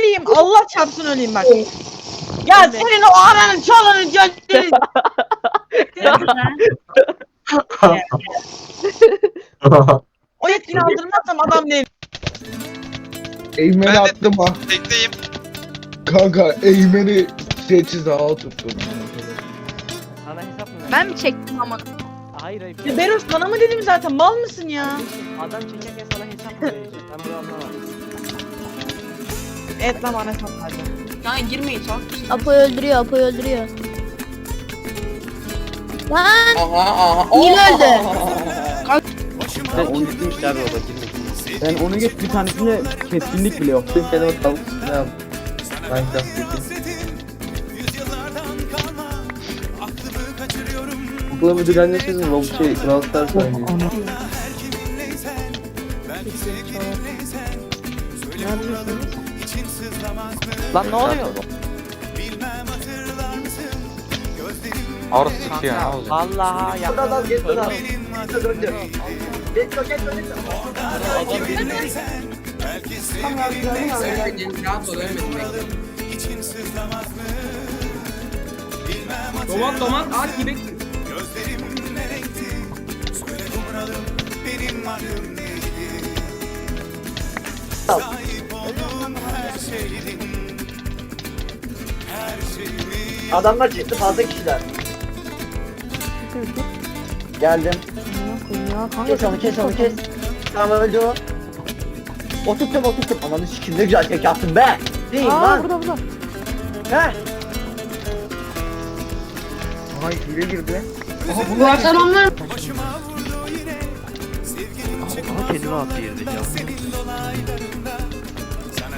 öleyim. Allah çarpsın öleyim bak. Ya senin o ananın çalanın gönderin. o yetkini aldırmazsam adam değil. Eğmeni Ben de- attım ha. Tekteyim. Kanka eğmeni sessiz ağa tuttum. Hesap mı? Ben mi çektim ama? Hayır hayır. Ya Beros sana mı dedim zaten mal mısın ya? Adam çekerken sana hesap mı verecek? Ben bunu anlamadım. Evet lan bana hesap verdi. Yani girmeyin çok. Apo'yu öldürüyor, Apo'yu öldürüyor. Lan Aha aha. Nil öldü. Ben onu gitmişti abi orada girmek. Ben onu geç bir tanesinde keskinlik bile yok. Tüm kendime tavuk ne yap? Minecraft gibi. Okula müdür annesiz mi? Robot şey, Brawl Stars oynuyor. Lan ne oluyor? Arı sıkıyor ne olacak? Allah'a ya. Buradan gel buradan. Rahat ol ölmedim bekle. Doman doman at gibi. Adamlar çıktı fazla kişiler. Geldim. Kes onu kes onu kes. Tamam öldü o. Oturttum oturttum. Ananı sikim ne güzel tek yaptın be. Değil lan. burada burada. He. Aha hile girdi. Aha kendime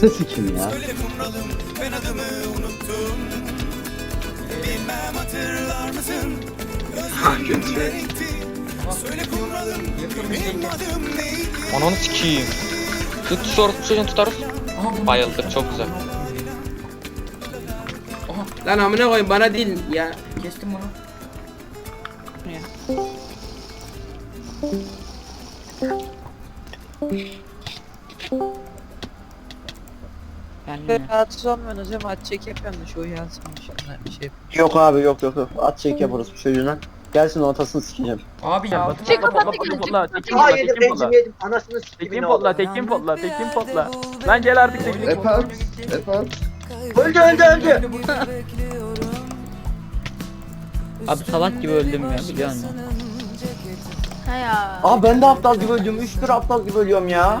Tamam özür dilerim. Hayır. Hayır. Ne sikim ya? Ananı sikeyim. Tut tut çocuğunu tutarız. Bayıldık çok güzel. Lan amına koyayım bana değil ya. Kestim onu. Rahatsız olmuyorsunuz değil mi? At çek yapıyorum da şu uyansınmış. Bir şey. Yok abi yok yok yok. At çek yaparız bu çocuğuna. Gelsin ortasını sikeceğim. Abi ya. Çek kapattı Potla, gene. potla, tekim Aa yedim yedim. Anasını Tekim sikeyim potla, tekim potla, tekim potla. Lan gel artık tekim potla. Efendim? Efendim? Öldü öldü öldü. Abi salak gibi öldüm ya biliyor musun? Ha ya. Aa ben de aptal gibi öldüm. Üç kere aptal gibi ölüyorum ya.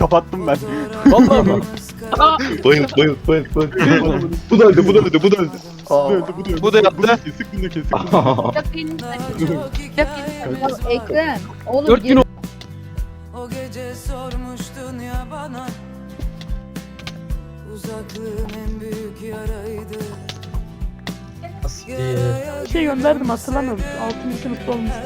Kapattım ben. Vallahi bak. Bayılt bayılt bayılt bayılt. bu da öldü bu da öldü bu da öldü. Bu da öldü bu da öldü. Bu da yaptı. Kesik bunu kesik. Çok iyi. Çok iyi. Ekrem. Oğlum gün O gece sormuştun ya bana Uzaklığın en büyük yaraydı Yaraya şey gönderdim hatırlamıyorum. Altın sınıfta olmuştu.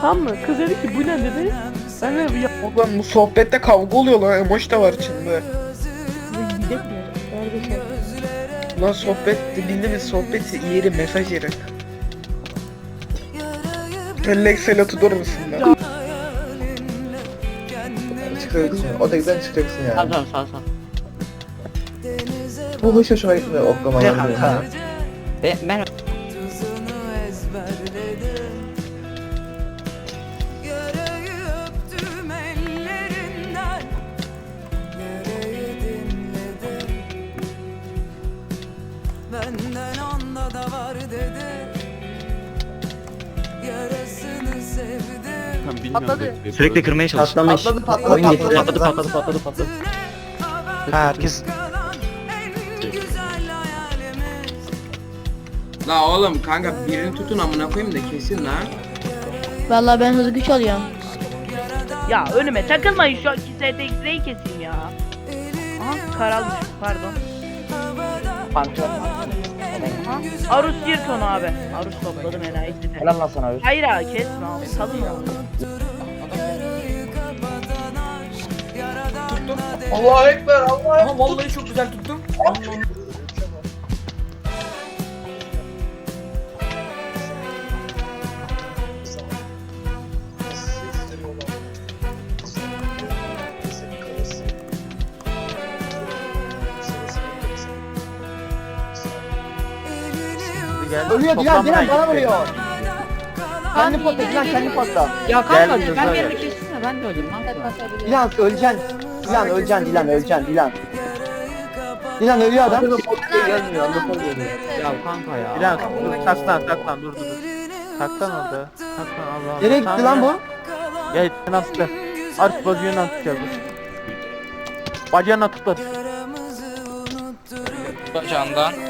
Tamam mı? Kız dedi ki bu ne dedi? Ben de bir Oğlum bu sohbette kavga oluyor lan. Emoji de var içinde. gidip mi? Nerede şey? Lan sohbet bildiğimiz sohbet yeri mesaj yeri. Telleksel tutur musun lan? Çıkacaksın. O tekten çıkacaksın yani. Tamam tamam sağ sağ. Bu hiç hoşuma gitmiyor oklamalar. Ben, ben Yarayı dinledim Benden onda da var dedi Yarasını sevdim Patladı. Sürekli kırmaya çalış. patlamış. Patladı, patladı, Oyun gitti. Patladı patladı patladı patladı. Herkes La oğlum kanka birini tutun amına koyayım da kesin lan. Vallahi ben hızlı güç alıyorum. Ya önüme takılmayın şu STX'yi keseyim ya. Aha karalmış pardon. Arus yırt onu abi. Arus topladım enayi site. Helal lan sana Arus. Hayır abi kesme abi salın onu. Allahu Ekber Allah Aha vallahi çok güzel tuttum. Ölüyor Dilan Dilan bana vuruyor. Kendi potla Dilan kendi potla. Ya kanka Gel, ben gel. birini kessene ben de öleyim lan. Dilan öleceksin. Dilan öleceksin Dilan öleceksin Dilan. Dilan ölüyor adam. Ya kanka ya. Dilan dur taklan taklan dur dur. Taklan orada. Taklan Allah Allah. Nereye gitti lan bu? Gel sen hasta. Artık bacağını tutacağız. Bacağını tutlar. Bacağından. kapatana